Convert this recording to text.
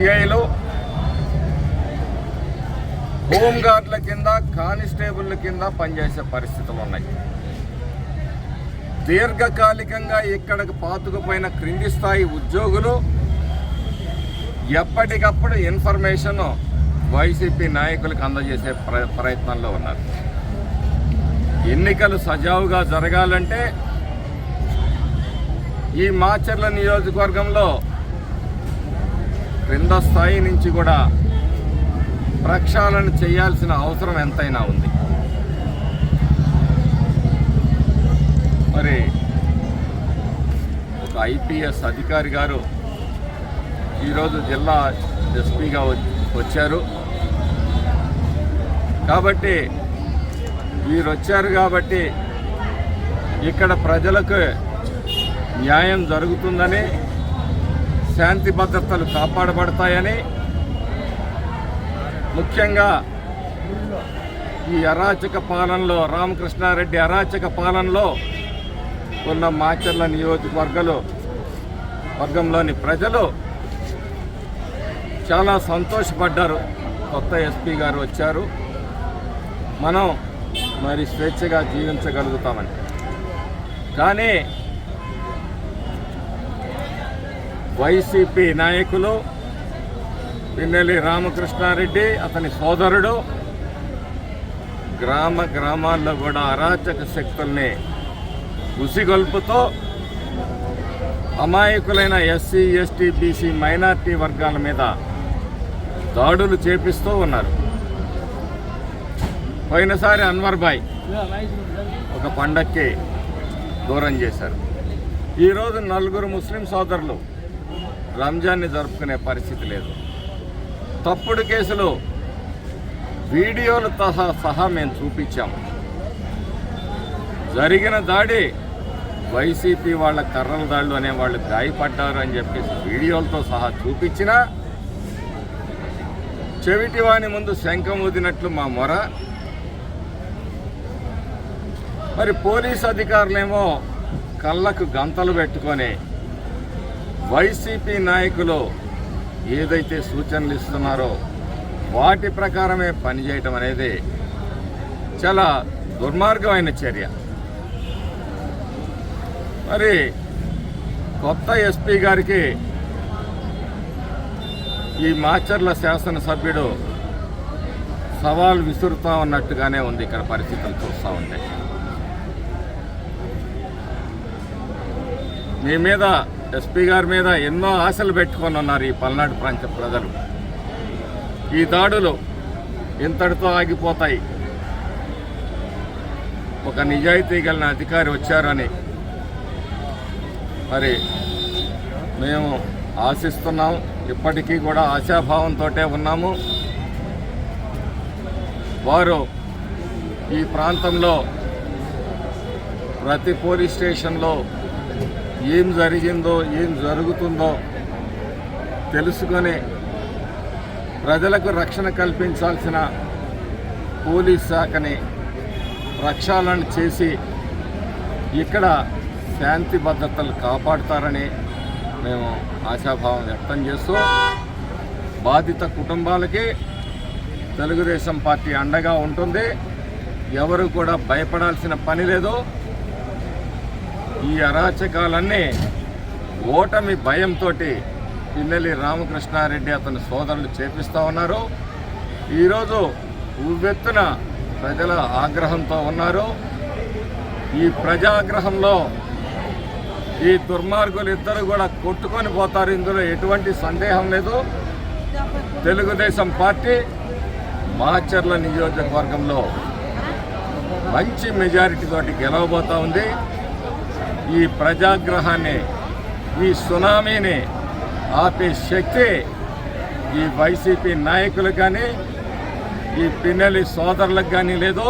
సిఐలు హోంగార్డుల కింద కానిస్టేబుల్ కింద పనిచేసే పరిస్థితులు ఉన్నాయి దీర్ఘకాలికంగా ఇక్కడికి పాతుకుపోయిన క్రింది స్థాయి ఉద్యోగులు ఎప్పటికప్పుడు ఇన్ఫర్మేషన్ వైసీపీ నాయకులకు అందజేసే ప్ర ప్రయత్నంలో ఉన్నారు. ఎన్నికలు సజావుగా జరగాలంటే ఈ మాచర్ల నియోజకవర్గంలో క్రింద స్థాయి నుంచి కూడా ప్రక్షాళన చేయాల్సిన అవసరం ఎంతైనా ఉంది. మరి ఒక ఐపీఎస్ అధికారి గారు ఈరోజు జిల్లా ఎస్పీగా వచ్చారు. కాబట్టి వీరు వచ్చారు కాబట్టి ఇక్కడ ప్రజలకు న్యాయం జరుగుతుందని శాంతి భద్రతలు కాపాడబడతాయని ముఖ్యంగా ఈ అరాచక పాలనలో రామకృష్ణారెడ్డి అరాచక పాలనలో ఉన్న మాచర్ల నియోజకవర్గలు వర్గంలోని ప్రజలు చాలా సంతోషపడ్డారు. కొత్త ఎస్పీ గారు వచ్చారు. మనం మరి స్వేచ్ఛగా జీవించగలుగుతామని. కానీ వైసీపీ నాయకులు పిన్నెల్లి రామకృష్ణారెడ్డి అతని సోదరుడు గ్రామ గ్రామాల్లో కూడా అరాచక శక్తుల్ని ఉసిగొల్పుతో అమాయకులైన ఎస్సీ ఎస్టీ బీసీ మైనార్టీ వర్గాల మీద దాడులు చేపిస్తూ ఉన్నారు. పోయినసారి అన్వర్ భాయ్ ఒక పండక్కి దూరం చేశారు. ఈరోజు నలుగురు ముస్లిం సోదరులు రంజాన్ని జరుపుకునే పరిస్థితి లేదు. తప్పుడు కేసులు వీడియోలతో సహా సహా మేము చూపించాము జరిగిన దాడి వైసీపీ వాళ్ళ కర్రల దాడులు అనే వాళ్ళు గాయపడ్డారు అని చెప్పేసి వీడియోలతో సహా చూపించినా చెవిటివాని ముందు శంఖం ఊదినట్లు మా మొర. మరి పోలీస్ అధికారులేమో కళ్ళకు గంతలు పెట్టుకొని వైసీపీ నాయకులు ఏదైతే సూచనలు ఇస్తున్నారో వాటి ప్రకారమే పనిచేయటం అనేది చాలా దుర్మార్గమైన చర్య. మరి కొత్త ఎస్పీ గారికి ఈ మాచర్ల శాసనసభ్యుడు సవాల్ విసురుతా ఉన్నట్టుగానే ఉంది ఇక్కడ పరిస్థితులు చూస్తూ ఉంటాయి మీ మీద ఎస్పీ గారి మీద ఎన్నో ఆశలు పెట్టుకొని ఉన్నారు ఈ పల్నాడు ప్రాంత ప్రజలు. ఈ దాడులు ఇంతటితో ఆగిపోతాయి. ఒక నిజాయితీ కలిగిన అధికారి వచ్చారని మరి మేము ఆశిస్తున్నాం. ఇప్పటికీ కూడా ఆశాభావంతో ఉన్నాము. వారు ఈ ప్రాంతంలో ప్రతి పోలీస్ స్టేషన్లో ఏం జరిగిందో ఏం జరుగుతుందో తెలుసుకొని ప్రజలకు రక్షణ కల్పించాల్సిన పోలీస్ శాఖని ప్రక్షాళన చేసి ఇక్కడ శాంతి భద్రతలు కాపాడుతారని మేము ఆశాభావం వ్యక్తం చేస్తూ బాధిత కుటుంబాలకి తెలుగుదేశం పార్టీ అండగా ఉంటుంది. ఎవరు కూడా భయపడాల్సిన పని లేదు. ఈ అరాచకాలన్నీ ఓటమి భయంతో పిన్నెల్లి రామకృష్ణారెడ్డి అతని సోదరులు చేపిస్తూ ఉన్నారు. ఈరోజు ఉవ్వెత్తున ప్రజల ఆగ్రహంతో ఉన్నారు. ఈ ప్రజాగ్రహంలో ఈ దుర్మార్గులు ఇద్దరు కూడా కొట్టుకొని పోతారు. ఇందులో ఎటువంటి సందేహం లేదు. తెలుగుదేశం పార్టీ మాచర్ల నియోజకవర్గంలో మంచి మెజారిటీ తోటి గెలవబోతా ఉంది. ఈ ప్రజాగ్రహాన్ని ఈ సునామీని ఆపే శక్తి ఈ వైసీపీ నాయకులకు కానీ ఈ పిన్నెలి సోదరులకు కానీ లేదు